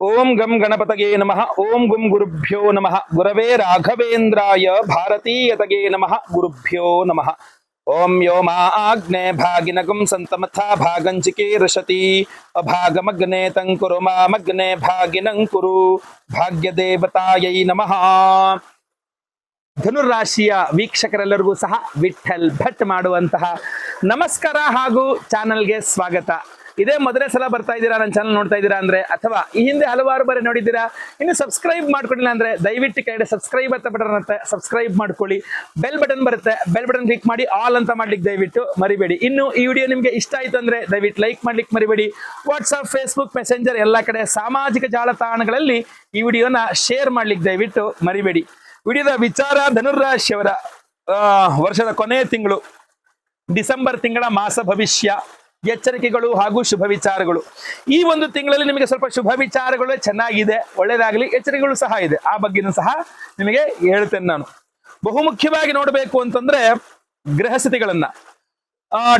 ಓಂ ಗಂ ಗಣಪತಗೆ ನಮಃ. ಓಂ ಗುಂ ಗುರುಭ್ಯೋ ನಮಃ. ಗುರವೇ ರಾಘವೇಂದ್ರಾಯ ಭಾರತೀಯತಗೆ ನಮಃ. ಗುರುಭ್ಯೋ ನಮಃ. ಓಂ ಯೋ ಮಾ ಆಗ್ನೇ ಭಾಗಿನಗುಂ ಸಂತಮಥಾ ಭಾಗಂಚಿಕೆ ರಶತಿ. ಅಭಾಗಮಗ್ನೆ ತಂಕುರು ಮಾಮಗ್ನೆ ಭಾಗಿನಂ ಕುರು. ಭಾಗ್ಯದೇವತಾಯೈ ನಮಃ. ಧನುರಾಶಿಯ ವೀಕ್ಷಕರೆಲ್ಲರಿಗೂ ಸಹ ವಿಠಲ್ ಭಟ್ ಮಾಡುವಂತಹ ನಮಸ್ಕಾರ ಹಾಗೂ ಚಾನಲ್ಗೆ ಸ್ವಾಗತ. ಇದೇ ಮೊದಲೇ ಸಲ ಬರ್ತಾ ಇದ್ದೀರಾ ನನ್ನ ಚಾನಲ್ ನೋಡ್ತಾ ಇದ್ದೀರಾ ಅಂದ್ರೆ ಅಥವಾ ಈ ಹಿಂದೆ ಹಲವಾರು ಬಾರಿ ನೋಡಿದ್ದೀರಾ ಇನ್ನು ಸಬ್ಸ್ಕ್ರೈಬ್ ಮಾಡ್ಕೊಂಡಿಲ್ಲ ಅಂದ್ರೆ ದಯವಿಟ್ಟು ಕೆಳಗಡೆ ಸಬ್ಸ್ಕ್ರೈಬ್ ಅಂತ ಬಟನ್ ಅಂತ ಸಬ್ಸ್ಕ್ರೈಬ್ ಮಾಡ್ಕೊಳ್ಳಿ. ಬೆಲ್ ಬಟನ್ ಬರುತ್ತೆ ಬೆಲ್ ಬಟನ್ ಕ್ಲಿಕ್ ಮಾಡಿ ಆಲ್ ಅಂತ ಮಾಡ್ಲಿಕ್ಕೆ ದಯವಿಟ್ಟು ಮರಿಬೇಡಿ. ಇನ್ನು ಈ ವಿಡಿಯೋ ನಿಮಗೆ ಇಷ್ಟ ಆಯ್ತು ಅಂದ್ರೆ ದಯವಿಟ್ಟು ಲೈಕ್ ಮಾಡ್ಲಿಕ್ಕೆ ಮರಿಬೇಡಿ. ವಾಟ್ಸ್ಆಪ್ ಫೇಸ್ಬುಕ್ ಮೆಸೆಂಜರ್ ಎಲ್ಲ ಕಡೆ ಸಾಮಾಜಿಕ ಜಾಲತಾಣಗಳಲ್ಲಿ ಈ ವಿಡಿಯೋನ ಶೇರ್ ಮಾಡ್ಲಿಕ್ಕೆ ದಯವಿಟ್ಟು ಮರಿಬೇಡಿ. ವಿಡಿಯೋದ ವಿಚಾರ ಧನುರಾಶಿಯವರ ಆ, ವರ್ಷದ ಕೊನೆಯ ತಿಂಗಳು ಡಿಸೆಂಬರ್ ತಿಂಗಳ ಮಾಸ ಭವಿಷ್ಯ. ಎಚ್ಚರಿಕೆಗಳು ಹಾಗೂ ಶುಭ ವಿಚಾರಗಳು. ಈ ಒಂದು ತಿಂಗಳಲ್ಲಿ ನಿಮಗೆ ಸ್ವಲ್ಪ ಶುಭ ವಿಚಾರಗಳು ಚೆನ್ನಾಗಿದೆ, ಒಳ್ಳೇದಾಗಲಿ, ಎಚ್ಚರಿಕೆಗಳು ಸಹ ಇದೆ. ಆ ಬಗ್ಗೆನೂ ಸಹ ನಿಮಗೆ ಹೇಳ್ತೇನೆ ನಾನು. ಬಹುಮುಖ್ಯವಾಗಿ ನೋಡಬೇಕು ಅಂತಂದ್ರೆ ಗ್ರಹ ಸ್ಥಿತಿಗಳನ್ನ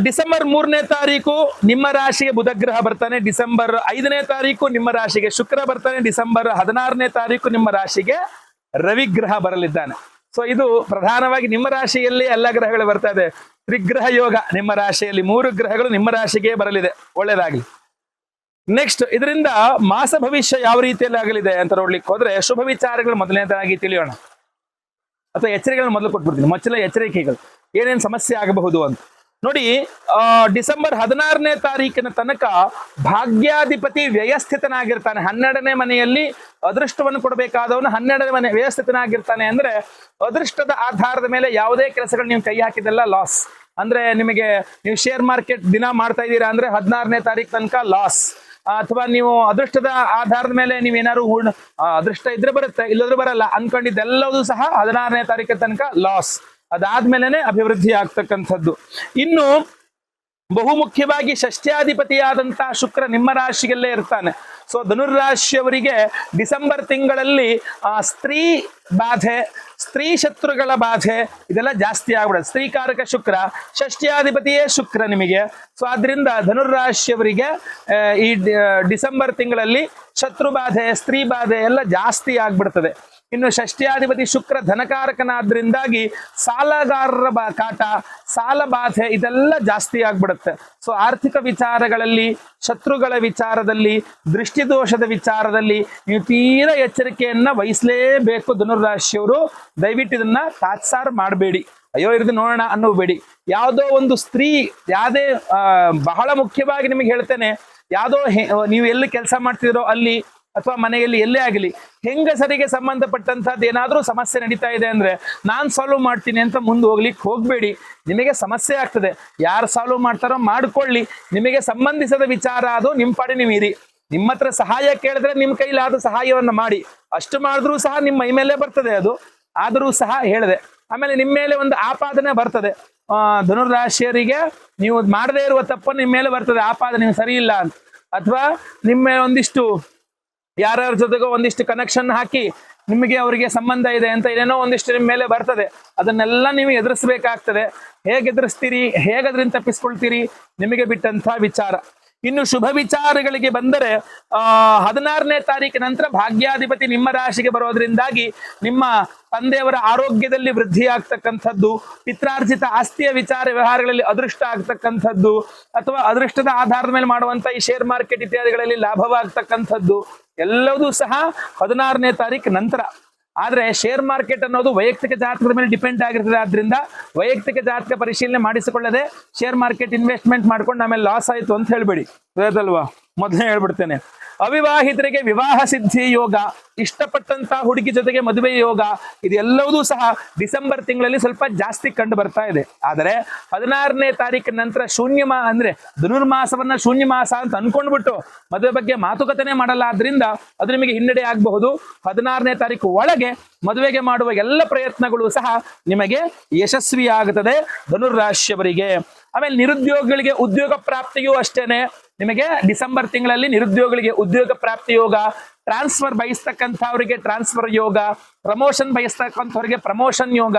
ಡಿಸೆಂಬರ್ ಮೂರನೇ ತಾರೀಕು ನಿಮ್ಮ ರಾಶಿಗೆ ಬುಧ ಗ್ರಹ ಬರ್ತಾನೆ, ಡಿಸೆಂಬರ್ ಐದನೇ ತಾರೀಕು ನಿಮ್ಮ ರಾಶಿಗೆ ಶುಕ್ರ ಬರ್ತಾನೆ, ಡಿಸೆಂಬರ್ ಹದಿನಾರನೇ ತಾರೀಕು ನಿಮ್ಮ ರಾಶಿಗೆ ರವಿ ಗ್ರಹ ಬರಲಿದ್ದಾನೆ. ಸೊ ಇದು ಪ್ರಧಾನವಾಗಿ ನಿಮ್ಮ ರಾಶಿಯಲ್ಲಿ ಎಲ್ಲ ಗ್ರಹಗಳು ಬರ್ತಾ ಇದೆ. ತ್ರಿಗ್ರಹ ಯೋಗ ನಿಮ್ಮ ರಾಶಿಯಲ್ಲಿ ಮೂರು ಗ್ರಹಗಳು ನಿಮ್ಮ ರಾಶಿಗೆ ಬರಲಿದೆ. ಒಳ್ಳೇದಾಗ್ಲಿ. ನೆಕ್ಸ್ಟ್ ಇದರಿಂದ ಮಾಸ ಭವಿಷ್ಯ ಯಾವ ರೀತಿಯಲ್ಲಿ ಆಗಲಿದೆ ಅಂತ ನೋಡ್ಲಿಕ್ಕೆ ಹೋದ್ರೆ ಶುಭ ವಿಚಾರಗಳು ಮೊದಲನೇದಾಗಿ ತಿಳಿಯೋಣ. ಅಥವಾ ಎಚ್ಚರಿಕೆಗಳನ್ನ ಮೊದಲು ಕೊಟ್ಬಿಡ್ತೀನಿ. ಮೊಚ್ಚಲ ಎಚ್ಚರಿಕೆಗಳು. ಏನೇನು ಸಮಸ್ಯೆ ಆಗಬಹುದು ಅಂತ. ನೋಡಿ ಆ, ಡಿಸೆಂಬರ್ ಹದಿನಾರನೇ ತಾರೀಕಿನ ತನಕ ಭಾಗ್ಯಾಧಿಪತಿ ವ್ಯಯಸ್ಥಿತನಾಗಿರ್ತಾನೆ. ಹನ್ನೆರಡನೇ ಮನೆಯಲ್ಲಿ ಅದೃಷ್ಟವನ್ನು ಕೊಡಬೇಕಾದವನು ಹನ್ನೆರಡನೇ ಮನೆ ವ್ಯಯಸ್ಥಿತನಾಗಿರ್ತಾನೆ ಅಂದ್ರೆ ಅದೃಷ್ಟದ ಆಧಾರದ ಮೇಲೆ ಯಾವುದೇ ಕೆಲಸಗಳು ನೀವು ಕೈ ಹಾಕಿದೆಲ್ಲ ಲಾಸ್ ಅಂದ್ರೆ ನಿಮಗೆ ನೀವು ಶೇರ್ ಮಾರ್ಕೆಟ್ ದಿನ ಮಾಡ್ತಾ ಇದ್ದೀರಾ ಅಂದ್ರೆ ಹದಿನಾರನೇ ತಾರೀಕು ತನಕ ಲಾಸ್ ಅಥವಾ ನೀವು ಅದೃಷ್ಟದ ಆಧಾರದ ಮೇಲೆ ನೀವೇನಾದ್ರು ಅದೃಷ್ಟ ಇದ್ರೆ ಬರುತ್ತೆ ಇಲ್ಲದ್ರೆ ಬರಲ್ಲ. ಅನ್ಕೊಂಡಿದ್ದೆಲ್ಲವೂ ಸಹ ಹದಿನಾರನೇ ತಾರೀಕು ತನಕ ಲಾಸ್ ಅದಾದ್ಮೇಲೆನೆ ಅಭಿವೃದ್ಧಿ ಆಗ್ತಕ್ಕಂಥದ್ದು. ಇನ್ನು ಬಹುಮುಖ್ಯವಾಗಿ ಷಷ್ಟ್ಯಾಧಿಪತಿಯಾದಂತಹ ಶುಕ್ರ ನಿಮ್ಮ ರಾಶಿಯಲ್ಲೇ ಇರ್ತಾನೆ. ಸೊ ಧನುರ್ರಾಶಿಯವರಿಗೆ ಡಿಸೆಂಬರ್ ತಿಂಗಳಲ್ಲಿ ಆ, ಸ್ತ್ರೀ ಬಾಧೆ ಸ್ತ್ರೀ ಶತ್ರುಗಳ ಬಾಧೆ ಇದೆಲ್ಲ ಜಾಸ್ತಿ ಆಗ್ಬಿಡುತ್ತೆ. ಸ್ತ್ರೀಕಾರಕ ಶುಕ್ರ ಷಷ್ಟ್ಯಾಧಿಪತಿಯೇ ಶುಕ್ರ ನಿಮಗೆ. ಸೊ ಆದ್ರಿಂದ ಧನುರ್ರಾಶಿಯವರಿಗೆ ಈ ಡಿಸೆಂಬರ್ ತಿಂಗಳಲ್ಲಿ ಶತ್ರು ಬಾಧೆ ಸ್ತ್ರೀ ಬಾಧೆ ಎಲ್ಲ ಜಾಸ್ತಿ ಆಗ್ಬಿಡ್ತದೆ. ಇನ್ನು ಷಷ್ಠಿಯಾಧಿಪತಿ ಶುಕ್ರ ಧನಕಾರಕನಾದ್ರಿಂದಾಗಿ ಸಾಲಗಾರರ ಬಾ ಕಾಟ, ಸಾಲ ಬಾಧೆ ಇದೆಲ್ಲ ಜಾಸ್ತಿ ಆಗ್ಬಿಡುತ್ತೆ. ಸೊ ಆರ್ಥಿಕ ವಿಚಾರಗಳಲ್ಲಿ, ಶತ್ರುಗಳ ವಿಚಾರದಲ್ಲಿ, ದೃಷ್ಟಿದೋಷದ ವಿಚಾರದಲ್ಲಿ ನೀವು ತೀರಾ ಎಚ್ಚರಿಕೆಯನ್ನ ವಹಿಸಲೇಬೇಕು ಧನುರಾಶಿಯವರು ದಯವಿಟ್ಟು ಇದನ್ನ ತಾತ್ಸಾರ ಮಾಡಬೇಡಿ. ಅಯ್ಯೋ, ಇರ್ದು ನೋಡೋಣ ಅನ್ನೋಬೇಡಿ ಯಾವುದೋ ಒಂದು ಸ್ತ್ರೀ, ಯಾವುದೇ ಬಹಳ ಮುಖ್ಯವಾಗಿ ನಿಮಗೆ ಹೇಳ್ತೇನೆ, ಯಾವುದೋ ನೀವು ಎಲ್ಲಿ ಕೆಲಸ ಮಾಡ್ತಿದ್ರೋ ಅಲ್ಲಿ ಅಥವಾ ಮನೆಯಲ್ಲಿ ಎಲ್ಲೇ ಆಗಲಿ, ಹೆಂಗಸರಿಗೆ ಸಂಬಂಧಪಟ್ಟಂತಹದ್ದು ಏನಾದರೂ ಸಮಸ್ಯೆ ನಡೀತಾ ಇದೆ ಅಂದ್ರೆ ನಾನು ಸಾಲ್ವ್ ಮಾಡ್ತೀನಿ ಅಂತ ಮುಂದೆ ಹೋಗ್ಲಿಕ್ಕೆ ಹೋಗಬೇಡಿ. ನಿಮಗೆ ಸಮಸ್ಯೆ ಆಗ್ತದೆ. ಯಾರು ಸಾಲ್ವ್ ಮಾಡ್ತಾರೋ ಮಾಡ್ಕೊಳ್ಳಿ. ನಿಮಗೆ ಸಂಬಂಧಿಸದ ವಿಚಾರ ಅದು ನಿಮ್ಮ ಪಾಡಿ ನೀವು ಇರಿ. ನಿಮ್ಮ ಹತ್ರ ಸಹಾಯ ಕೇಳಿದ್ರೆ ನಿಮ್ಮ ಕೈಲಾದ ಸಹಾಯವನ್ನು ಮಾಡಿ. ಅಷ್ಟು ಮಾಡಿದ್ರೂ ಸಹ ನಿಮ್ಮ ಮೈ ಮೇಲೆ ಬರ್ತದೆ ಅದು. ಆದರೂ ಸಹ ಹೇಳಿದೆ. ಆಮೇಲೆ ನಿಮ್ಮ ಮೇಲೆ ಒಂದು ಆಪಾದನೆ ಬರ್ತದೆ. ಧನುರಾಶಿಯರಿಗೆ ನೀವು ಮಾಡದೇ ಇರುವ ತಪ್ಪು ನಿಮ್ಮ ಮೇಲೆ ಬರ್ತದೆ. ಆಪಾದನೆ ಸರಿ ಇಲ್ಲ ಅಂತ. ಅಥವಾ ನಿಮ್ಮ ಒಂದಿಷ್ಟು ಯಾರ್ಯಾರ ಜೊತೆಗೋ ಒಂದಿಷ್ಟು ಕನೆಕ್ಷನ್ ಹಾಕಿ ನಿಮಗೆ ಅವರಿಗೆ ಸಂಬಂಧ ಇದೆ ಅಂತ ಏನೇನೋ ಒಂದಿಷ್ಟು ನಿಮ್ಮ ಮೇಲೆ ಬರ್ತದೆ. ಅದನ್ನೆಲ್ಲ ನೀವು ಎದುರಿಸಬೇಕಾಗ್ತದೆ. ಹೇಗೆ ಎದುರಿಸ್ತೀರಿ? ಹೇಗೆ ಅದರಿಂದ ತಪ್ಪಿಸ್ಕೊಳ್ತೀರಿ? ನಿಮಗೆ ಬಿಟ್ಟಂತಹ ವಿಚಾರ. ಇನ್ನು ಶುಭ ವಿಚಾರಗಳಿಗೆ ಬಂದರೆ, ಆ, ಹದಿನಾರನೇ ತಾರೀಕಿನ ನಂತರ ಭಾಗ್ಯಾಧಿಪತಿ ನಿಮ್ಮ ರಾಶಿಗೆ ಬರೋದ್ರಿಂದಾಗಿ ನಿಮ್ಮ ತಂದೆಯವರ ಆರೋಗ್ಯದಲ್ಲಿ ವೃದ್ಧಿ ಆಗ್ತಕ್ಕಂಥದ್ದು, ಪಿತ್ರಾರ್ಜಿತ ಆಸ್ತಿಯ ವಿಚಾರ ವ್ಯವಹಾರಗಳಲ್ಲಿ ಅದೃಷ್ಟ ಆಗ್ತಕ್ಕಂಥದ್ದು, ಅಥವಾ ಅದೃಷ್ಟದ ಆಧಾರದ ಮೇಲೆ ಮಾಡುವಂತ ಈ ಶೇರ್ ಮಾರ್ಕೆಟ್ ಇತ್ಯಾದಿಗಳಲ್ಲಿ ಲಾಭವಾಗ್ತಕ್ಕಂಥದ್ದು ಎಲ್ಲವೂ ಸಹ ಹದಿನಾರನೇ ತಾರೀಕು ನಂತರ. ಆದ್ರೆ ಶೇರ್ ಮಾರ್ಕೆಟ್ ಅನ್ನೋದು ವೈಯಕ್ತಿಕ ಜಾತಕದ ಮೇಲೆ ಡಿಪೆಂಡ್ ಆಗಿರ್ತದೆ. ಆದ್ರಿಂದ ವೈಯಕ್ತಿಕ ಜಾತಕ ಪರಿಶೀಲನೆ ಮಾಡಿಸಿಕೊಳ್ಳದೆ ಶೇರ್ ಮಾರ್ಕೆಟ್ ಇನ್ವೆಸ್ಟ್ಮೆಂಟ್ ಮಾಡ್ಕೊಂಡು ಆಮೇಲೆ ಲಾಸ್ ಆಯ್ತು ಅಂತ ಹೇಳ್ಬೇಡಿ. ಅಲ್ವಾ? ಮೊದಲೇ ಹೇಳ್ಬಿಡ್ತೇನೆ. ಅವಿವಾಹಿತರಿಗೆ ವಿವಾಹ ಸಿದ್ಧಿ ಯೋಗ ಇಷ್ಟಪಟ್ಟಂತಹ ಹುಡುಗಿ ಜೊತೆಗೆ ಮದುವೆ ಯೋಗ, ಇದೆಲ್ಲವೂ ಸಹ ಡಿಸೆಂಬರ್ ತಿಂಗಳಲ್ಲಿ ಸ್ವಲ್ಪ ಜಾಸ್ತಿ ಕಂಡು ಬರ್ತಾ ಇದೆ. ಆದರೆ ಹದಿನಾರನೇ ತಾರೀಕಿನ ನಂತರ ಶೂನ್ಯ ಮಾ ಅಂದ್ರೆ ಧನುರ್ಮಾಸವನ್ನ ಶೂನ್ಯ ಮಾಸ ಅಂತ ಅನ್ಕೊಂಡ್ಬಿಟ್ಟು ಮದುವೆ ಬಗ್ಗೆ ಮಾತುಕತೆನೆ ಮಾಡಲ್ಲ. ಆದ್ರಿಂದ ಅದು ನಿಮಗೆ ಹಿನ್ನಡೆ ಆಗಬಹುದು. ಹದಿನಾರನೇ ತಾರೀಕು ಒಳಗೆ ಮದುವೆಗೆ ಮಾಡುವ ಎಲ್ಲ ಪ್ರಯತ್ನಗಳು ಸಹ ನಿಮಗೆ ಯಶಸ್ವಿಯಾಗುತ್ತದೆ ಧನುರ್ರಾಶಿಯವರಿಗೆ. ಆಮೇಲೆ ನಿರುದ್ಯೋಗಿಗಳಿಗೆ ಉದ್ಯೋಗ ಪ್ರಾಪ್ತಿಯೂ ಅಷ್ಟೇನೆ. ನಿಮಗೆ ಡಿಸೆಂಬರ್ ತಿಂಗಳಲ್ಲಿ ನಿರುದ್ಯೋಗಿಗಳಿಗೆ ಉದ್ಯೋಗ ಪ್ರಾಪ್ತಿ ಯೋಗ ಟ್ರಾನ್ಸ್ಫರ್ ಬಯಸ್ತಕ್ಕಂಥವರಿಗೆ ಟ್ರಾನ್ಸ್ಫರ್ ಯೋಗ ಪ್ರಮೋಷನ್ ಬಯಸ್ತಕ್ಕಂಥವ್ರಿಗೆ ಪ್ರಮೋಷನ್ ಯೋಗ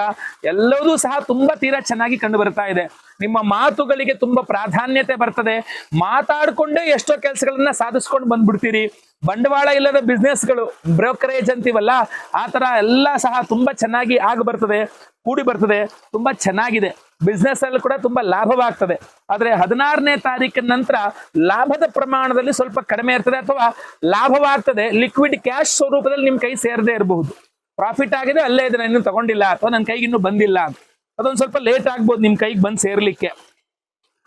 ಎಲ್ಲವೂ ಸಹ ತುಂಬಾ ತೀರಾ ಚೆನ್ನಾಗಿ ಕಂಡು ಬರ್ತಾ ಇದೆ. ನಿಮ್ಮ ಮಾತುಗಳಿಗೆ ತುಂಬಾ ಪ್ರಾಧಾನ್ಯತೆ ಬರ್ತದೆ. ಮಾತಾಡಿಕೊಂಡೇ ಎಷ್ಟೋ ಕೆಲಸಗಳನ್ನ ಸಾಧಿಸ್ಕೊಂಡು ಬಂದ್ಬಿಡ್ತೀರಿ. ಬಂಡವಾಳ ಇಲ್ಲದ ಬಿಸ್ನೆಸ್ಗಳು ಬ್ರೋಕರೇಜ್ ಅಂತೀವಲ್ಲ, ಆ ತರ ಎಲ್ಲ ಸಹ ತುಂಬಾ ಚೆನ್ನಾಗಿ ಆಗಿ ಬರ್ತದೆ ಕೂಡಿ ಬರ್ತದೆ, ತುಂಬಾ ಚೆನ್ನಾಗಿದೆ. ಬಿಸ್ನೆಸ್ ಅಲ್ಲಿ ಕೂಡ ತುಂಬಾ ಲಾಭವಾಗ್ತದೆ. ಆದ್ರೆ ಹದಿನಾರನೇ ತಾರೀಕಿನ ನಂತರ ಲಾಭದ ಪ್ರಮಾಣದಲ್ಲಿ ಸ್ವಲ್ಪ ಕಡಿಮೆ ಇರ್ತದೆ ಅಥವಾ ಲಾಭವಾಗ್ತದೆ ಲಿಕ್ವಿಡ್ ಕ್ಯಾಶ್ ಸ್ವರೂಪದಲ್ಲಿ ನಿಮ್ ಕೈ ಸೇರದೇ ಇರಬಹುದು. ಪ್ರಾಫಿಟ್ ಆಗಿದೆ, ಅಲ್ಲೇ ಇದನ್ನ ನಾನು ಇನ್ನೂ ತಗೊಂಡಿಲ್ಲ ಅಥವಾ ನನ್ನ ಕೈಗೆ ಇನ್ನೂ ಬಂದಿಲ್ಲ ಅಂತ. ಅದೊಂದು ಸ್ವಲ್ಪ ಲೇಟ್ ಆಗ್ಬೋದು ನಿಮ್ ಕೈಗೆ ಬಂದು ಸೇರ್ಲಿಕ್ಕೆ.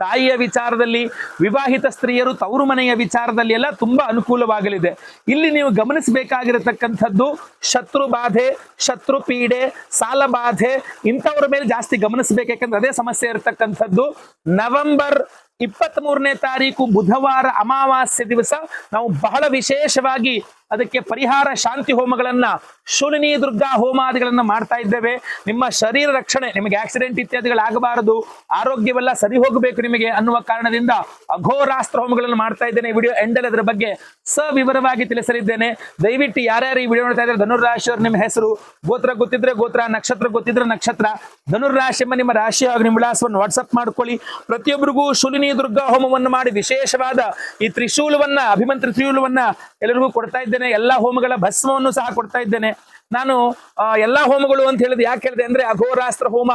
ತಾಯಿಯ ವಿಚಾರದಲ್ಲಿ, ವಿವಾಹಿತ ಸ್ತ್ರೀಯರು ತವರು ಮನೆಯ ವಿಚಾರದಲ್ಲಿ ಎಲ್ಲ ತುಂಬಾ ಅನುಕೂಲವಾಗಲಿದೆ. ಇಲ್ಲಿ ನೀವು ಗಮನಿಸಬೇಕಾಗಿರತಕ್ಕಂಥದ್ದು ಶತ್ರು ಬಾಧೆ, ಶತ್ರು ಪೀಡೆ, ಸಾಲ ಬಾಧೆ, ಇಂಥವ್ರ ಮೇಲೆ ಜಾಸ್ತಿ ಗಮನಿಸಬೇಕು. ಯಾಕಂದ್ರೆ ಅದೇ ಸಮಸ್ಯೆ ಇರತಕ್ಕಂಥದ್ದು ನವೆಂಬರ್ ಇಪ್ಪತ್ತ್ ಮೂರನೇ ತಾರೀಕು ಬುಧವಾರ ಅಮಾವಾಸ್ಯೆ ದಿವಸ ನಾವು ಬಹಳ ವಿಶೇಷವಾಗಿ ಅದಕ್ಕೆ ಪರಿಹಾರ ಶಾಂತಿ ಹೋಮಗಳನ್ನ ಶೂಲಿನಿ ದುರ್ಗಾ ಹೋಮಾದಿಗಳನ್ನ ಮಾಡ್ತಾ ಇದ್ದೇವೆ. ನಿಮ್ಮ ಶರೀರ ರಕ್ಷಣೆ, ನಿಮಗೆ ಆಕ್ಸಿಡೆಂಟ್ ಇತ್ಯಾದಿಗಳಾಗಬಾರದು ಆರೋಗ್ಯವೆಲ್ಲ ಸರಿ ಹೋಗಬೇಕು ನಿಮಗೆ ಅನ್ನುವ ಕಾರಣದಿಂದ ಅಘೋರಾಸ್ತ್ರ ಹೋಮಗಳನ್ನು ಮಾಡ್ತಾ ಇದ್ದೇನೆ. ವಿಡಿಯೋ ಎಂಡಲ್ಲಿ ಅದರ ಬಗ್ಗೆ ಸವಿವರವಾಗಿ ತಿಳಿಸಲಿದ್ದೇನೆ. ದಯವಿಟ್ಟು ಯಾರ್ಯಾರು ಈ ವಿಡಿಯೋ ನೋಡ್ತಾ ಇದ್ದಾರೆ ಧನುರ್ರಾಶಿಯವರು ನಿಮ್ಮ ಹೆಸರು, ಗೋತ್ರ ಗೊತ್ತಿದ್ರೆ ಗೋತ್ರ, ನಕ್ಷತ್ರ ಗೊತ್ತಿದ್ರೆ ನಕ್ಷತ್ರ, ಧನುರ್ರಾಶಿ ಎಂಬ ನಿಮ್ಮ ರಾಶಿ ಹಾಗೂ ನಿಮ್ಮ ವಿಳಾಸವನ್ನು ವಾಟ್ಸಪ್ ಮಾಡ್ಕೊಳ್ಳಿ. ಪ್ರತಿಯೊಬ್ಬರಿಗೂ ಶೂಲಿನಿ ದುರ್ಗಾ ಹೋಮವನ್ನು ಮಾಡಿ ವಿಶೇಷವಾದ ಈ ತ್ರಿಶೂಲವನ್ನ, ಅಭಿಮಂತ್ರ ತ್ರಿಶೂಲವನ್ನ ಎಲ್ಲರಿಗೂ ಕೊಡ್ತಾ ಇದ್ದೇನೆ. ಎಲ್ಲಾ ಹೋಮಗಳ ಭಸ್ಮವನ್ನು ಸಹ ಕೊಡ್ತಾ ಇದ್ದೇನೆ. ನಾನು ಎಲ್ಲಾ ಹೋಮಗಳು ಅಂತ ಹೇಳಿದ್ ಯಾಕೆ ಹೇಳಿದೆ ಅಂದ್ರೆ ಅಘೋರಾಸ್ತ್ರ ಹೋಮ.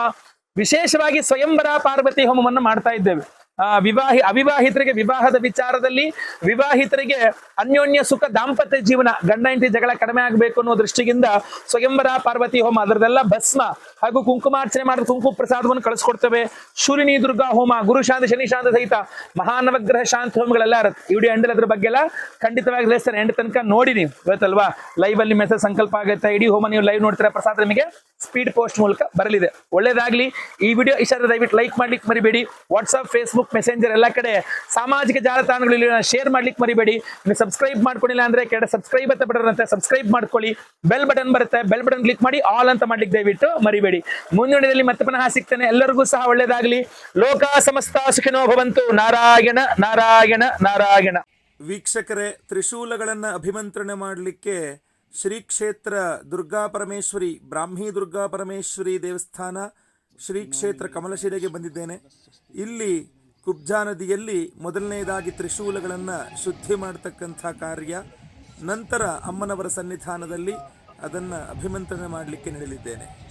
ವಿಶೇಷವಾಗಿ ಸ್ವಯಂವರ ಪಾರ್ವತಿ ಹೋಮವನ್ನು ಮಾಡ್ತಾ ಇದ್ದೇವೆ. ವಿವಾಹಿ, ಅವಿವಾಹಿತರಿಗೆ ವಿವಾಹದ ವಿಚಾರದಲ್ಲಿ ವಿವಾಹಿತರಿಗೆ ಅನ್ಯೋನ್ಯ ಸುಖ ದಾಂಪತ್ಯ ಜೀವನ ಗಂಡ ಹೆಂಡತಿ ಜಗಳ ಕಡಿಮೆ ಆಗಬೇಕು ಅನ್ನೋ ದೃಷ್ಟಿಯಿಂದ ಸ್ವಯಂವರ, ಪಾರ್ವತಿ ಹೋಮ ಅದರದೆಲ್ಲ ಭಸ್ಮ ಹಾಗೂ ಕುಂಕುಮಾರ್ಚನೆ ಮಾಡಿದ ಕುಂಕು ಪ್ರಸಾದವನ್ನು ಕಳಿಸ್ಕೊಡ್ತೇವೆ. ಶೂರಿನಿ ದುರ್ಗಾ ಹೋಮ, ಗುರು ಶಾಂತಿ, ಶನಿ ಶಾಂತಿ ಸಹಿತ ಮಹಾನವಗ್ರಹ ಶಾಂತಿ ಹೋಮಗಳೆಲ್ಲ ಇರುತ್ತೆ. ವಿಡಿಯೋ ಅದ್ರ ಬಗ್ಗೆ ಎಲ್ಲ ಖಂಡಿತವಾಗಿ ತಿಳಿಸ್ತಾರೆ ಎಂಡ್ ತನಕ ನೋಡಿ ನೀವು. ಗೊತ್ತಲ್ವಾ? ಲೈವ್ ಅಲ್ಲಿ ಮೆಸೇಜ್ ಸಂಕಲ್ಪ ಆಗುತ್ತೆ. ಇಡೀ ಹೋಮ ನೀವು ಲೈವ್ ನೋಡ್ತೀರಾ? ಪ್ರಸಾದ ನಿಮಗೆ ಸ್ಪೀಡ್ ಪೋಸ್ಟ್ ಮೂಲಕ ಬರಲಿದೆ. ಒಳ್ಳೇದಾಗ್ಲಿ. ಈ ವಿಡಿಯೋ ಇಷ್ಟ ದಯವಿಟ್ಟು ಲೈಕ್ ಮಾಡ್ಲಿಕ್ಕೆ ಮರಿಬೇಡಿ. ವಾಟ್ಸ್ಆಪ್ ಫೇಸ್ಬುಕ್ ಮೆಸೆಂಜರ್ ಎಲ್ಲ ಕಡೆ ಸಾಮಾಜಿಕ ಜಾಲತಾಣಗಳಲ್ಲಿ ಶೇರ್ ಮಾಡ್ಲಿಕ್ಕೆ ಮರಿಬೇಡಿ. ನೀವು ಸಬ್ಸ್ಕ್ರೈಬ್ ಮಾಡ್ಕೊಂಡಿಲ್ಲ ಅಂದ್ರೆ ಕೆಳಗೆ ಸಬ್ಸ್ಕ್ರೈಬ್ ಅಂತ ಬರುತ್ತೆ ಸಬ್ಸ್ಕ್ರೈಬ್ ಮಾಡ್ಕೊಳ್ಳಿ. ಬೆಲ್ ಬಟನ್ ಬರುತ್ತೆ. ಬೆಲ್ ಬಟನ್ ಕ್ಲಿಕ್ ಮಾಡಿ ಆಲ್ ಅಂತ ಮಾಡ್ಲಿಕ್ಕೆ ದಯವಿಟ್ಟು ಮರಿಬೇಡಿ. ಮುಂದಿನದಲ್ಲಿ ಮತ್ತೆ ಪುನಃ ಸಿಗ್ತೇನೆ. ಎಲ್ಲರಿಗೂ ಸಹ ಒಳ್ಳೇದಾಗ್ಲಿ. ಲೋಕ ಸಮಸ್ತ ಸುಖಿನೋ ಭವಂತು. ನಾರಾಯಣ ನಾರಾಯಣ ನಾರಾಯಣ. ವೀಕ್ಷಕರೇ, ತ್ರಿಶೂಲಗಳನ್ನು ಅಭಿಮಂತ್ರಣೆ ಮಾಡಲಿಕ್ಕೆ ಶ್ರೀ ಕ್ಷೇತ್ರ ದುರ್ಗಾ ಪರಮೇಶ್ವರಿ, ಬ್ರಾಹ್ಮಿ ದುರ್ಗಾ ಪರಮೇಶ್ವರಿ ದೇವಸ್ಥಾನ ಶ್ರೀ ಕ್ಷೇತ್ರ ಕಮಲಶಿಲೆಗೆ ಬಂದಿದ್ದೇನೆ. ಇಲ್ಲಿ ಕುಬ್ಜಾ ನದಿಯಲ್ಲಿ ಮೊದಲನೆಯದಾಗಿ ತ್ರಿಶೂಲಗಳನ್ನು ಶುದ್ಧಿ ಮಾಡತಕ್ಕಂಥ ಕಾರ್ಯ. ನಂತರ ಅಮ್ಮನವರ ಸನ್ನಿಧಾನದಲ್ಲಿ ಅದನ್ನು ಅಭಿಮಂತ್ರಣೆ ಮಾಡಲಿಕ್ಕೆ ನಡೆಯಲಿದ್ದೇನೆ.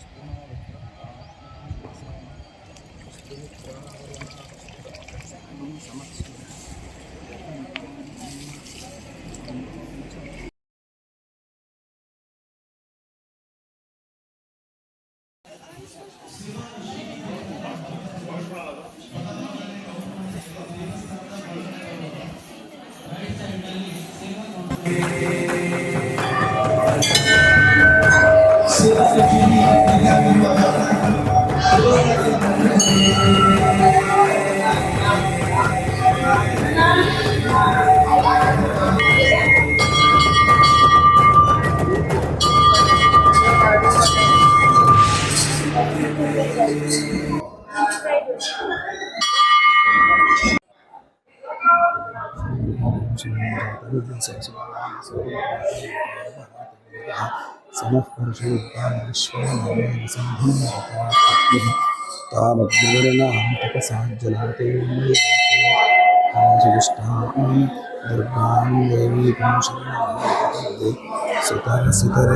पुरुषविद्वान्विश्वमेवसन्धिः तावद्विवरणां तपसा जलाते राजविष्टां दुर्गां देवी पुंशरणां सुतर सुतर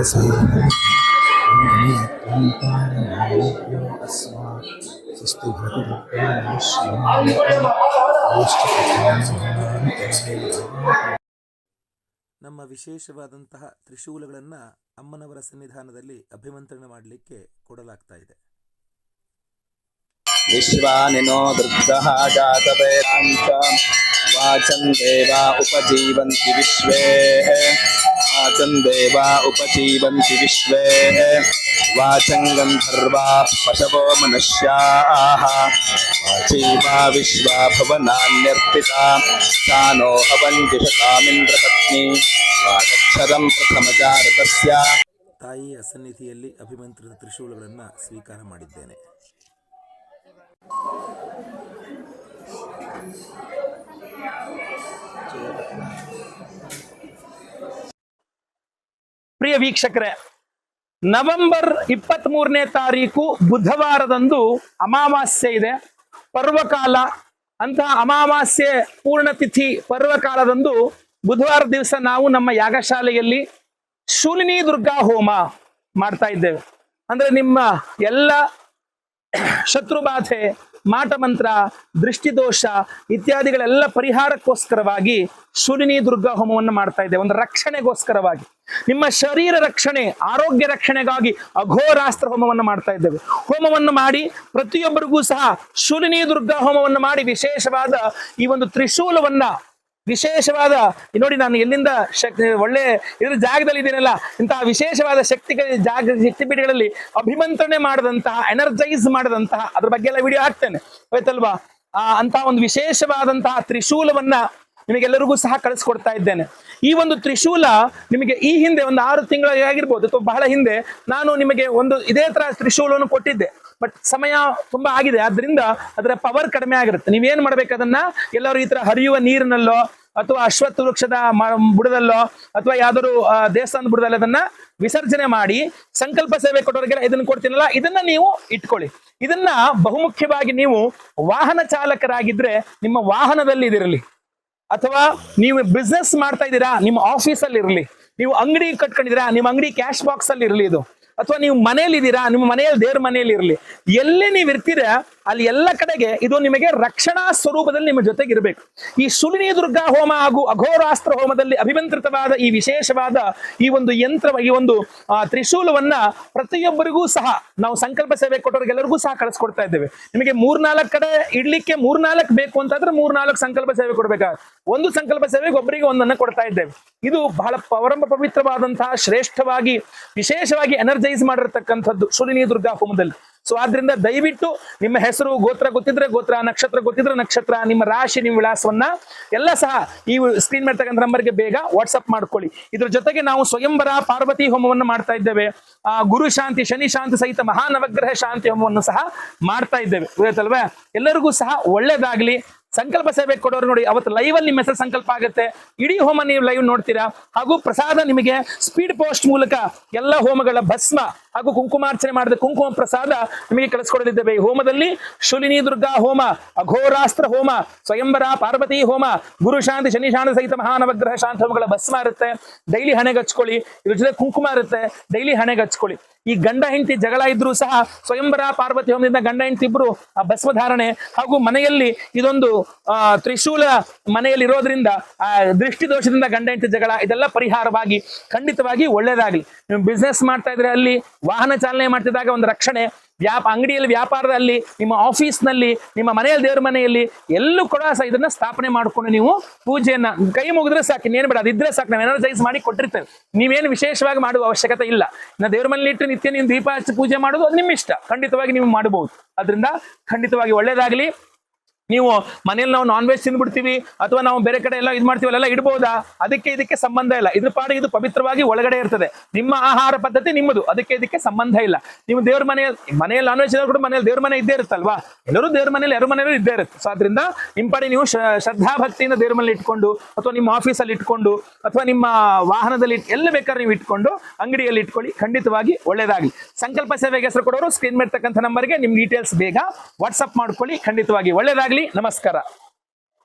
स्वस्ति भगवद्गां श्रीमान् ನಮ್ಮ ವಿಶೇಷವಾದಂತಹ ತ್ರಿಶೂಲಗಳನ್ನು ಅಮ್ಮನವರ ಸನ್ನಿಧಾನದಲ್ಲಿ ಅಭಿಮಂತ್ರಣ ಮಾಡಲಿಕ್ಕೆ ಕೊಡಲಾಗ್ತಾ ಇದೆ. ವಿಶ್ವಾನಿನೋ वाचं देवा उपजीवन्ति विश्वे वाचं देवा उपजीवन्ति विश्वे वाचं गन्धर्वाः पशवो मनुष्याः वाचीवा विश्वा भवनान्यर्पिता सा नो अवञ्जिषतामिन्द्रपत्नी वागच्छरं प्रथमजारतस्य ತಾಯಿಯ ಸನ್ನಿಧಿಯಲ್ಲಿ ಅಭಿಮಂತ್ರಿತ ತ್ರಿಶೂಲಗಳನ್ನು ಸ್ವೀಕಾರ ಮಾಡಿದ್ದೇನೆ ಪ್ರಿಯ ವೀಕ್ಷಕರೇ, ನವೆಂಬರ್ ಇಪ್ಪತ್ತ್ ಮೂರನೇ ತಾರೀಕು ಬುಧವಾರದಂದು ಅಮಾವಾಸ್ಯೆ ಇದೆ. ಪರ್ವಕಾಲ, ಅಂತಹ ಅಮಾವಾಸ್ಯೆ ಪೂರ್ಣತಿಥಿ ಪರ್ವಕಾಲದಂದು ಬುಧವಾರ ದಿವಸ ನಾವು ನಮ್ಮ ಯಾಗಶಾಲೆಯಲ್ಲಿ ಶೂಲಿನಿ ದುರ್ಗಾ ಹೋಮ ಮಾಡ್ತಾ ಇದ್ದೇವೆ. ಅಂದ್ರೆ ನಿಮ್ಮ ಎಲ್ಲ ಶತ್ರುಬಾಧೆ ಮಾಟಮಂತ್ರ ದೃಷ್ಟಿದೋಷ ಇತ್ಯಾದಿಗಳೆಲ್ಲ ಪರಿಹಾರಕ್ಕೋಸ್ಕರವಾಗಿ ಶೂಲಿನಿ ದುರ್ಗಾ ಹೋಮವನ್ನು ಮಾಡ್ತಾ ಇದ್ದೇವೆ. ಒಂದು ರಕ್ಷಣೆಗೋಸ್ಕರವಾಗಿ. ನಿಮ್ಮ ಶರೀರ ರಕ್ಷಣೆ, ಆರೋಗ್ಯ ರಕ್ಷಣೆಗಾಗಿ ಅಘೋರಾಸ್ತ್ರ ಹೋಮವನ್ನು ಮಾಡ್ತಾ ಇದ್ದೇವೆ. ಹೋಮವನ್ನು ಮಾಡಿ ಪ್ರತಿಯೊಬ್ಬರಿಗೂ ಸಹ ಶೂಲಿನಿ ದುರ್ಗಾ ಹೋಮವನ್ನು ಮಾಡಿ ವಿಶೇಷವಾದ ಈ ಒಂದು ತ್ರಿಶೂಲವನ್ನ ವಿಶೇಷವಾದ ನೋಡಿ ನಾನು ಎಲ್ಲಿಂದ ಶಕ್ತಿ ಒಳ್ಳೆ ಇದ್ರ ಜಾಗದಲ್ಲಿ ಇದ್ದೀನಲ್ಲ ಇಂತಹ ವಿಶೇಷವಾದ ಶಕ್ತಿಗಳ ಜಾಗ, ಶಕ್ತಿಪೀಠಗಳಲ್ಲಿ ಅಭಿಮಂತ್ರಣೆ ಮಾಡದಂತಹ ಎನರ್ಜೈಸ್ ಮಾಡದಂತಹ, ಅದ್ರ ಬಗ್ಗೆ ಎಲ್ಲ ವಿಡಿಯೋ ಹಾಕ್ತೇನೆ, ಆಯ್ತಲ್ವಾ? ಆ ಅಂತಹ ಒಂದು ವಿಶೇಷವಾದಂತಹ ತ್ರಿಶೂಲವನ್ನ ನಿಮಗೆಲ್ಲರಿಗೂ ಸಹ ಕಳಿಸ್ಕೊಡ್ತಾ ಇದ್ದೇನೆ. ಈ ಒಂದು ತ್ರಿಶೂಲ ನಿಮಗೆ ಈ ಹಿಂದೆ ಒಂದು ಆರು ತಿಂಗಳ ಆಗಿರ್ಬೋದು ಅಥವಾ ಬಹಳ ಹಿಂದೆ ನಾನು ನಿಮಗೆ ಒಂದು ಇದೇ ತರ ತ್ರಿಶೂಲವನ್ನು ಕೊಟ್ಟಿದ್ದೆ. ಬಟ್ ಸಮಯ ತುಂಬಾ ಆಗಿದೆ, ಆದ್ರಿಂದ ಅದರ ಪವರ್ ಕಡಿಮೆ ಆಗಿರುತ್ತೆ. ನೀವೇನ್ ಮಾಡ್ಬೇಕು ಅದನ್ನ? ಎಲ್ಲರೂ ಈ ತರ ಹರಿಯುವ ನೀರಿನಲ್ಲೋ, ಅಥವಾ ಅಶ್ವತ್ಥ ವೃಕ್ಷದ ಬುಡದಲ್ಲೋ, ಅಥವಾ ಯಾವ್ದಾದ್ರು ದೇವಸ್ಥಾನದ ಬುಡದಲ್ಲಿ ಅದನ್ನ ವಿಸರ್ಜನೆ ಮಾಡಿ, ಸಂಕಲ್ಪ ಸೇವೆ ಕೊಟ್ಟವರಿಗೆಲ್ಲ ಇದನ್ನ ಕೊಡ್ತೀನಲ್ಲ, ಇದನ್ನ ನೀವು ಇಟ್ಕೊಳ್ಳಿ. ಇದನ್ನ ಬಹುಮುಖ್ಯವಾಗಿ ನೀವು ವಾಹನ ಚಾಲಕರಾಗಿದ್ರೆ ನಿಮ್ಮ ವಾಹನದಲ್ಲಿ ಇದಿರಲಿ. ಅಥವಾ ನೀವು ಬಿಸ್ನೆಸ್ ಮಾಡ್ತಾ ಇದ್ದೀರಾ, ನಿಮ್ಮ ಆಫೀಸಲ್ಲಿ ಇರಲಿ, ನೀವು ಅಂಗಡಿ ಕಟ್ಕೊಂಡಿದ್ದೀರಾ, ನಿಮ್ಮ ಅಂಗಡಿ ಕ್ಯಾಶ್ ಬಾಕ್ಸ್ ಅಲ್ಲಿ ಇರಲಿ ಇದು. ಅಥವಾ ನೀವು ಮನೆಯಲ್ಲಿ ಇದ್ದೀರಾ ನಿಮ್ಮ ಮನೆಯಲ್ಲಿ ದೇವ್ರ ಮನೆಯಲ್ಲಿ ಇರಲಿ, ಎಲ್ಲಿ ನೀವು ಇರ್ತೀರಾ, ಅಲ್ಲಿ ಎಲ್ಲ ಕಡೆಗೆ ಇದು ನಿಮಗೆ ರಕ್ಷಣಾ ಸ್ವರೂಪದಲ್ಲಿ ನಿಮ್ಮ ಜೊತೆಗೆ ಇರಬೇಕು. ಈ ಸುಲಿನಿ ದುರ್ಗಾ ಹೋಮ ಹಾಗೂ ಅಘೋರಾಸ್ತ್ರ ಹೋಮದಲ್ಲಿ ಅಭಿಮಂತ್ರಿತವಾದ ಈ ವಿಶೇಷವಾದ ಈ ಒಂದು ಯಂತ್ರ ಈ ಒಂದು ತ್ರಿಶೂಲವನ್ನ ಪ್ರತಿಯೊಬ್ಬರಿಗೂ ಸಹ ನಾವು ಸಂಕಲ್ಪ ಸೇವೆ ಕೊಟ್ಟವರಿಗೆಲ್ಲರಿಗೂ ಸಹ ಕಳಿಸ್ಕೊಡ್ತಾ ಇದ್ದೇವೆ. ನಿಮಗೆ ಮೂರ್ನಾಲ್ಕು ಕಡೆ ಇಡ್ಲಿಕ್ಕೆ ಮೂರ್ನಾಲ್ಕು ಬೇಕು ಅಂತಂದ್ರೆ ಮೂರ್ನಾಲ್ಕು ಸಂಕಲ್ಪ ಸೇವೆ ಕೊಡ್ಬೇಕಾಗುತ್ತೆ ಒಂದು ಸಂಕಲ್ಪ ಸೇವೆಗೆ ಒಬ್ಬರಿಗೆ ಒಂದನ್ನ ಕೊಡ್ತಾ ಇದ್ದೇವೆ. ಇದು ಬಹಳ ಪರಮ ಪವಿತ್ರವಾದಂತಹ ಶ್ರೇಷ್ಠವಾಗಿ, ವಿಶೇಷವಾಗಿ ಎನರ್ಜೈಸ್ ಮಾಡಿರ್ತಕ್ಕಂಥದ್ದು ಸುಲಿನಿ ದುರ್ಗಾ ಹೋಮದಲ್ಲಿ. ಸೊ ಆದ್ರಿಂದ ದಯವಿಟ್ಟು ನಿಮ್ಮ ಹೆಸರು, ಗೋತ್ರ ಗೊತ್ತಿದ್ರೆ ಗೋತ್ರ, ನಕ್ಷತ್ರ ಗೊತ್ತಿದ್ರೆ ನಕ್ಷತ್ರ, ನಿಮ್ಮ ರಾಶಿ, ನಿಮ್ಮ ವಿಳಾಸವನ್ನ ಎಲ್ಲ ಸಹ ಈ ಸ್ಕ್ರೀನ್ ಮಾಡ್ತಕ್ಕಂಥ ನಂಬರ್ಗೆ ಬೇಗ ವಾಟ್ಸಪ್ ಮಾಡ್ಕೊಳ್ಳಿ. ಇದ್ರ ಜೊತೆಗೆ ನಾವು ಸ್ವಯಂವರ ಪಾರ್ವತಿ ಹೋಮವನ್ನು ಮಾಡ್ತಾ ಇದ್ದೇವೆ. ಆ, ಗುರು ಶಾಂತಿ, ಶನಿ ಶಾಂತಿ ಸಹಿತ ಮಹಾನವಗ್ರಹ ಶಾಂತಿ ಹೋಮವನ್ನು ಸಹ ಮಾಡ್ತಾ ಇದ್ದೇವೆ. ಗೊತ್ತಾಯ್ತಲ್ವೇ? ಎಲ್ಲರಿಗೂ ಸಹ ಒಳ್ಳೇದಾಗ್ಲಿ. ಸಂಕಲ್ಪ ಸೇವೆ ಕೊಡೋರು ನೋಡಿ, ಅವತ್ತು ಲೈವ್ ಅಲ್ಲಿ ನಿಮ್ಮ ಹೆಸರು ಸಂಕಲ್ಪ ಆಗುತ್ತೆ. ಇಡೀ ಹೋಮ ನೀವು ಲೈವ್ ನೋಡ್ತೀರಾ? ಹಾಗೂ ಪ್ರಸಾದ ನಿಮಗೆ ಸ್ಪೀಡ್ ಪೋಸ್ಟ್ ಮೂಲಕ ಎಲ್ಲ ಹೋಮಗಳ ಭಸ್ಮ ಹಾಗೂ ಕುಂಕುಮಾರ್ಚನೆ ಮಾಡಿದ ಕುಂಕುಮ ಪ್ರಸಾದ ನಿಮಗೆ ಕಳಿಸ್ಕೊಡಲಿದ್ದೇವೆ. ಈ ಹೋಮದಲ್ಲಿ ಶುಲಿನಿ ದುರ್ಗಾ ಹೋಮ ಅಘೋರಾಸ್ತ್ರ ಹೋಮ ಸ್ವಯಂವರ ಪಾರ್ವತಿ ಹೋಮ ಗುರು ಶಾಂತಿ ಶನಿ ಸಹಿತ ಮಹಾನವಗ್ರಹ ಶಾಂತ ಹೋಮಗಳ ಭಸ್ಮ ಇರುತ್ತೆ. ಡೈಲಿ ಹಣೆಗೆ ಹಚ್ಕೊಳ್ಳಿ ಇದ್ರ ಜೊತೆ ಕುಂಕುಮ ಇರುತ್ತೆ. ಡೈಲಿ ಹಣೆಗೆ ಹಚ್ಕೊಳ್ಳಿ ಈ ಗಂಡ ಹೆಂಡತಿ ಜಗಳ ಇದ್ರೂ ಸಹ ಸ್ವಯಂವರ ಪಾರ್ವತಿ ಹೋಮದಿಂದ ಗಂಡ ಹೆಂಡತಿ ಇಬ್ರು ಆ ಭಸ್ಮ ಧಾರಣೆ ಹಾಗೂ ಮನೆಯಲ್ಲಿ ಇದೊಂದು ಆ, ತ್ರಿಶೂಲ ಮನೆಯಲ್ಲಿ ಇರೋದ್ರಿಂದ ಆ ದೃಷ್ಟಿ ದೋಷದಿಂದ ಗಂಡ ಹೆಂಡತಿ ಜಗಳ ಇದೆಲ್ಲ ಪರಿಹಾರವಾಗಿ ಖಂಡಿತವಾಗಿ ಒಳ್ಳೇದಾಗ್ಲಿ. ನೀವು ಬಿಸ್ನೆಸ್ ಮಾಡ್ತಾ ಇದ್ರೆ ಅಲ್ಲಿ ವಾಹನ ಚಾಲನೆ ಮಾಡ್ತಿದ್ದಾಗ ಒಂದು ರಕ್ಷಣೆ. ವ್ಯಾಪ, ಅಂಗಡಿಯಲ್ಲಿ, ವ್ಯಾಪಾರದಲ್ಲಿ, ನಿಮ್ಮ ಆಫೀಸ್ನಲ್ಲಿ, ನಿಮ್ಮ ಮನೆಯಲ್ಲಿ, ದೇವ್ರ ಮನೆಯಲ್ಲಿ ಎಲ್ಲೂ ಕೂಡ ಸಹ ಇದನ್ನ ಸ್ಥಾಪನೆ ಮಾಡಿಕೊಂಡು ನೀವು ಪೂಜೆಯನ್ನ ಕೈ ಮುಗಿದ್ರೆ ಸಾಕು, ಇನ್ನೇನು ಬೇಡ, ಅದಿದ್ರೆ ಸಾಕು, ನಾವು ಎನರ್ಜೈಸ್ ಮಾಡಿ ಕೊಟ್ಟಿರ್ತೇವೆ. ನೀವೇನು ವಿಶೇಷವಾಗಿ ಮಾಡುವ ಅವಶ್ಯಕತೆ ಇಲ್ಲ. ನಾ ದೇವ್ರ ಮನೆಯಲ್ಲಿ ಇಟ್ಟು ನಿತ್ಯ ನೀವು ದೀಪ ಹಚ್ಚಿ ಪೂಜೆ ಮಾಡೋದು ಅದು ನಿಮ್ಮ ಇಷ್ಟ ಖಂಡಿತವಾಗಿ ನೀವು ಮಾಡಬಹುದು ಅದರಿಂದ ಖಂಡಿತವಾಗಿ ಒಳ್ಳೇದಾಗ್ಲಿ. ನೀವು ಮನೇಲಿ ನಾವು ನಾನ್ ವೆಜ್ ತಿಂದ್ಬಿಡ್ತೀವಿ ಅಥವಾ ನಾವು ಬೇರೆ ಕಡೆ ಎಲ್ಲ ಇದು ಮಾಡ್ತೀವಿ ಅಲ್ಲೆಲ್ಲ ಇಡ್ಬೋದಾ? ಅದಕ್ಕೆ ಇದಕ್ಕೆ ಸಂಬಂಧ ಇಲ್ಲ. ಇದ್ರ ಪಾಡಿಗೆ ಇದು ಪವಿತ್ರವಾಗಿ ಒಳಗಡೆ ಇರ್ತದೆ. ನಿಮ್ಮ ಆಹಾರ ಪದ್ಧತಿ ನಿಮ್ಮದು. ಅದಕ್ಕೆ ಇದಕ್ಕೆ ಸಂಬಂಧ ಇಲ್ಲ. ನೀವು ದೇವ್ರ ಮನೆ, ಮನೆಯಲ್ಲಿ ನಾನ್ ವೆಜ್ ಕೂಡ ಮನೇಲಿ ದೇವ್ರ ಮನೆ ಇದ್ದೇ ಇರುತ್ತಲ್ವಾ? ಎಲ್ಲರೂ ದೇವ್ರ ಮನೇಲಿ, ಯಾರ ಮನೆಯಲ್ಲೂ ಇದ್ದೇ ಇರುತ್ತೆ. ಸೊ ಅದರಿಂದ ನಿಮ್ಮ ಪಾಡಿ ನೀವು ಶ್ರ- ಶ್ರದ್ಧಾ ಭಕ್ತಿಯಿಂದ ದೇವ್ರ ಮನೇಲಿ ಇಟ್ಕೊಂಡು, ಅಥವಾ ನಿಮ್ಮ ಆಫೀಸಲ್ಲಿ ಇಟ್ಕೊಂಡು, ಅಥವಾ ನಿಮ್ಮ ವಾಹನದಲ್ಲಿ ಎಲ್ಲ ಬೇಕಾದ್ರೆ ನೀವು ಇಟ್ಕೊಂಡು, ಅಂಗಡಿಯಲ್ಲಿ ಇಟ್ಕೊಳ್ಳಿ. ಖಂಡಿತವಾಗಿ ಒಳ್ಳೇದಾಗಲಿ. ಸಂಕಲ್ಪ ಸೇವೆಗೆ ಹೆಸರು ಕೊಡೋರು ಸ್ಕ್ರೀನ್ ಮೇರ್ತಕ್ಕಂಥ ನಂಬರ್ಗೆ ನಿಮ್ಮ ಡೀಟೇಲ್ಸ್ ಬೇಗ ವಾಟ್ಸಪ್ ಮಾಡ್ಕೊಳ್ಳಿ. ಖಂಡಿತವಾಗಿ ಒಳ್ಳೇದಾಗ್ಲಿ. ನಮಸ್ಕಾರ.